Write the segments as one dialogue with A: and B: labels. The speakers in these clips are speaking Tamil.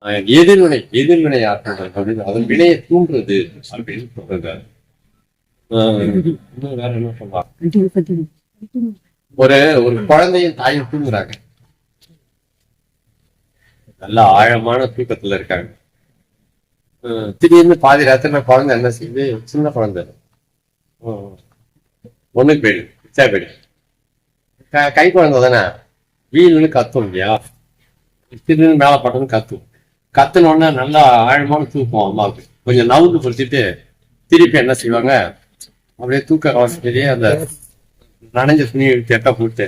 A: எதிர்வினை எதிர்வினை ஆற்றல் அப்படின்னு அதன் வினையை தூண்டுறது அப்படின்னு இன்னும் வேற என்ன ஒரு ஒரு குழந்தையும் தாயும் தூங்குறாங்க. நல்ல ஆழமான தூக்கத்துல இருக்காங்க. திடீர்னு பாதி ராத்திரில குழந்தை என்ன செய்யுது? சின்ன குழந்தை. ஒண்ணுக்கு போயிடு. பிச்சா போயிடு. க- குழந்தை தானே? வீல்னு கத்தும் இல்லையா? திடீர்னு மேல பட்டதும் கத்தும். கத்துன உடனே நல்லா ஆழமான தூக்கம் அம்மாவுக்கு கொஞ்சம் நவுந்து பிடிச்சிட்டு திருப்பி என்ன செய்வாங்க? அப்படியே தூக்க கவசத்திலேயே அந்த நனைஞ்ச துணி எடுத்து எட்ட போட்டு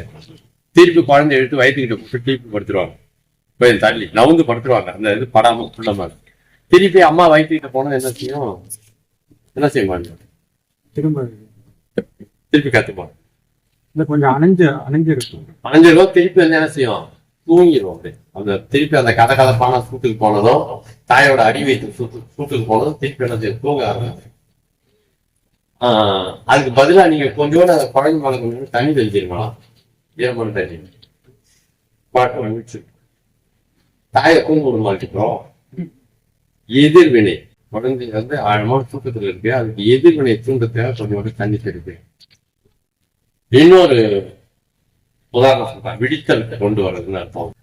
A: திருப்பி குழந்தை எடுத்து வயிற்றுக்கிட்ட போட்டு திருப்பி படுத்துருவாங்க. கொஞ்சம் தள்ளி நவுந்து படுத்துருவாங்க. அந்த இது படாம புள்ளமா திருப்பி அம்மா வயிற்றுக்கிட்ட போனது என்ன செய்யும்? என்ன செய்வாங்க?
B: திரும்ப
A: திருப்பி கத்துப்பாங்க.
B: இந்த கொஞ்சம் அணைஞ்சு அணைஞ்சு இருக்கும்
A: அணைஞ்சிரும் திருப்பி வந்து என்ன செய்யும்? தூங்கிடும் அப்படியே. அந்த திருப்பி அந்த கதை கதப்பான சூட்டுக்கு போனதும் தாயோட அடி வைத்து சூட்டு சூட்டுக்கு போனதும் திருப்பி என்ன தூங்க ஆரம்பிச்சு ஆஹ் அதுக்கு பதிலா நீங்க கொஞ்சோட அந்த குழந்தை மேல கொஞ்சம் தண்ணி தெளிச்சிருக்கலாம் ஈரமான தண்ணி. பாட்டு வந்துச்சு. தாயை தூங்க விட மாட்டேங்கிறோம். எதிர்வினை. குழந்தை வந்து ஆழமான தூக்கத்துல இருக்கு. அதுக்கு எதிர்வினை தூண்டத்துக்காக கொஞ்சோண்டு தண்ணி தெரியுது இன்னொரு உதாரணம் சொல்றேன் விடித்தல் கொண்டு வர்றதுன்னு அர்த்தம்.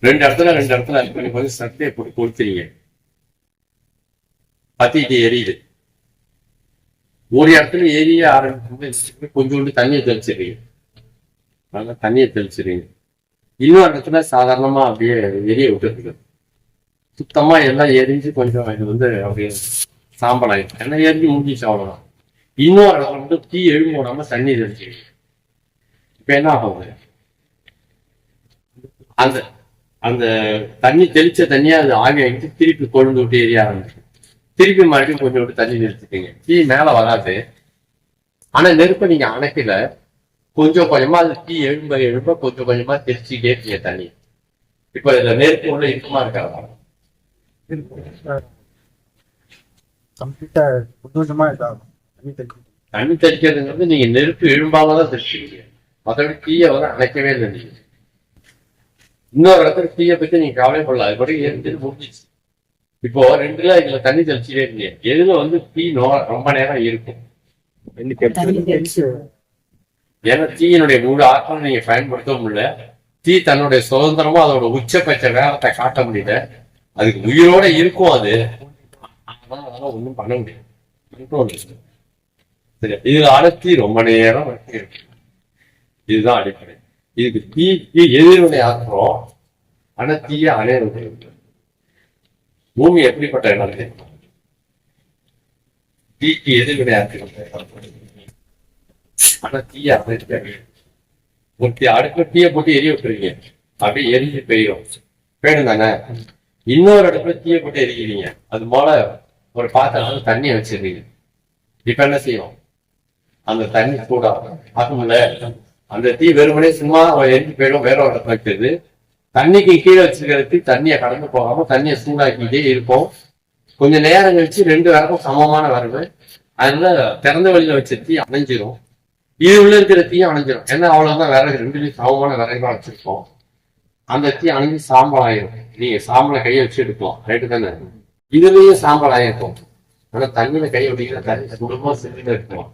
A: ரெண்டு இடத்துல ரெண்டு இடத்துல கொஞ்சம் கொஞ்சம் சட்டையை போட்டு கொளுத்துறீங்க. பத்திட்டு எரியுது. ஒரு இடத்துல எரிய ஆரம்பிக்கும் கொஞ்சோண்டு தண்ணியை தெளிச்சிடுறீங்க. நல்லா தண்ணியை தெளிச்சிடுறீங்க. இன்னொரு இடத்துல சாதாரணமா அப்படியே எரிய விட்டுருக்கு சுத்தமா எல்லாம் எரிஞ்சு கொஞ்சம் இது வந்து அப்படியே சாம்பல் ஆயிடுச்சு எல்லாம் எரிஞ்சு முடிஞ்சிச்சு அவ்வளவுதான். இன்னொரு இடத்துல மட்டும் தீ எழும்பு விடாம தண்ணி தெளிச்சிடுறீங்க. இப்ப என்ன ஆகும் அந்த அந்த தண்ணி தெளிச்ச தண்ணியா அது ஆவி ஆகிட்டு திருப்பி கொழுந்து விட்டு எரிய ஆரம்பிக்கும். திருப்பி மறுபடியும் கொஞ்சம் விட்டு தண்ணி நிறுத்திட்டீங்க தீ மேல வராது. ஆனா நெருப்ப நீங்க அணைக்கல. கொஞ்சம் கொஞ்சமா அது தீ எழும்ப எழும்ப கொஞ்சம் கொஞ்சமா தெரிச்சுக்கிட்டே இருக்கீங்க தண்ணி. இப்ப இதுல நெருப்பு உள்ள இறுக்கமா இருக்காதா
B: கம்ப்ளீட்டா புதுவிதமா இதாகும். தண்ணி
A: தெளிக்கிறதுங்கிறது நீங்க நெருப்பு எழும்பாம தான் தெளிச்சுக்கீங்க மற்றபடி தீயை வந்து அணைக்கவே இல்லை நீங்க இன்னொரு இடத்துல தீயை பத்தி நீங்க கவலைப்படல அது படி எரிஞ்சது முடிஞ்சிச்சு. இப்போ ரெண்டுல இதுல தண்ணி தெளிச்சுட்டே இருந்தீங்க எதுல வந்து தீ நோ ரொம்ப நேரம் இருக்கும்? ஏன்னா தீயினுடைய முழு ஆற்றலை நீங்க பயன்படுத்த முடியல. தீ தன்னுடைய சுதந்திரமா அதோட உச்சபட்ச வேகத்தை காட்ட முடியல. அதுக்கு உயிரோட இருக்கும் அது. அதெல்லாம் ஒண்ணும் பண்ண முடியாது இதுல அடர்த்தி ரொம்ப நேரம் இருக்கு. இதுதான் அடிப்படை. இதுக்கு தீக்கு எதிர்வினை ஆக்குறோம் ஆனா தீய அணைய பூமி எப்படிப்பட்ட இடம் தெரியுமா? தீக்கு எதிர்வினை ஆக்குறோம் ஆனா தீய அணைய ஒரு தீ தீய போட்டு எரிய விட்டுறீங்க அப்படியே எரிஞ்சு பெய்யும். வேணும் தானே இன்னொரு இடத்துல தீய போட்டு எரிக்கிறீங்க. அது போல ஒரு பாத்திரத்துல தண்ணியை வச்சிருக்கீங்க. இப்ப என்ன செய்யும்? அந்த தண்ணி கூட ஆகும்ல அந்த தீ வெறுமனே சும்மா எழுந்து போயிடும் வேற ஒரு வைக்கிறது தண்ணிக்கு கீழே வச்சிருக்கிற தீ தண்ணியை கடந்து போகாம தண்ணியை சூடாக்கிட்டே இருக்கும் கொஞ்ச நேரம் கழிச்சு ரெண்டு விறகும் சமமான வரவு. அதனால திறந்த வழியில வச்ச தீ அணைஞ்சிரும். இது உள்ள இருக்கிற தீ அணைஞ்சிரும். ஏன்னா அவ்வளவுதான்? விறகு ரெண்டுலயும் சமமான விறகுதான் வச்சிருக்கோம் அந்த தீ அணைஞ்சு சாம்பல் ஆயிரும். நீங்க சாம்பலை கையை வச்சு எடுக்கலாம். ரைட்டு தானே? இதுலயும் சாம்பல் ஆயிருக்கும். ஆனா தண்ணியில கை அப்படிங்கிற தண்ணி சுடுமா சில்லுன்னு இருக்கும்?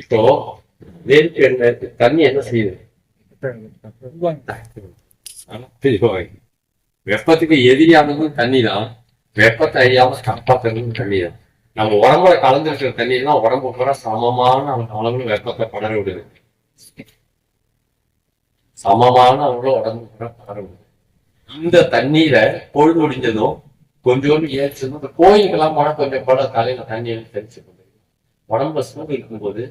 A: இப்போ நெருப்பு என்ன தண்ணி என்ன செய்யுது? வெப்பத்துக்கு எதிரியானதும் தண்ணி தான் வெப்பத்தை அறியாம காப்பாத்துறதும் தண்ணி தான் நம்ம உடம்புல கலந்துருக்கிற தண்ணி எல்லாம் உடம்பு பூரா சமமான அளவுல வெப்பத்தை படர விடுது. சமமான அளவுல உடம்பு பூரா படர விடுது. இந்த தண்ணீர பொழுது முடிஞ்சதும் கொஞ்சோண்டு ஏறிச்சதும் இந்த கோயிலுக்கெல்லாம் போனா கொஞ்சம் போல தலையில தண்ணி எல்லாம் தெளிச்சு கொண்டு உடம்புல சூடு இருக்கும்போது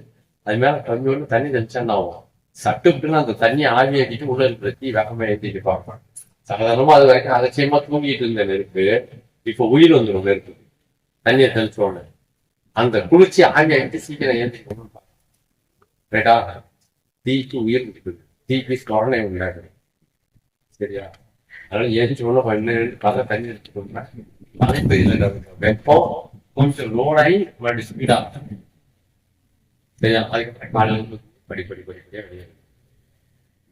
A: அது மேல கொஞ்சோண்டு தண்ணி தெளிச்சா என்ன ஆகும்? சட்டுப்புட்டுன்னு அந்த தண்ணி ஆவியாக்கிட்டு உள்ள இருக்கிற வேகமா ஏற்றிட்டு பார்ப்பேன் சாதாரணமா அது வரைக்கும் அலட்சியமா தூங்கிட்டு இருந்த நெருப்பு இப்ப உயிர் வந்துடும் நெருப்பு. தண்ணியை தெளிச்சோன்னு அந்த குளிர்ச்சி ஆவியாகிட்டு சீக்கிரம் ஏற்றி கொண்டு ரைட்டா தீக்கு உயிர் இருக்குது. தீக்கு ஸ்மரணை உண்டாகுது. சரியா? அதனால ஏற்றி ஒண்ணு பண்ணு கதை தண்ணி எடுத்துக்கோங்க மழை பெய்யல வெப்பம் கொஞ்சம் லோடாகி மறுபடியும் ஸ்பீடாக அதுக்கப்புறம் காலையில் படி படி படி படியா வெளியே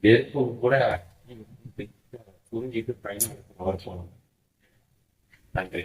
A: நெருப்பு கூட புரிஞ்சிட்டு பயணம் அவர் போகணும் நன்றி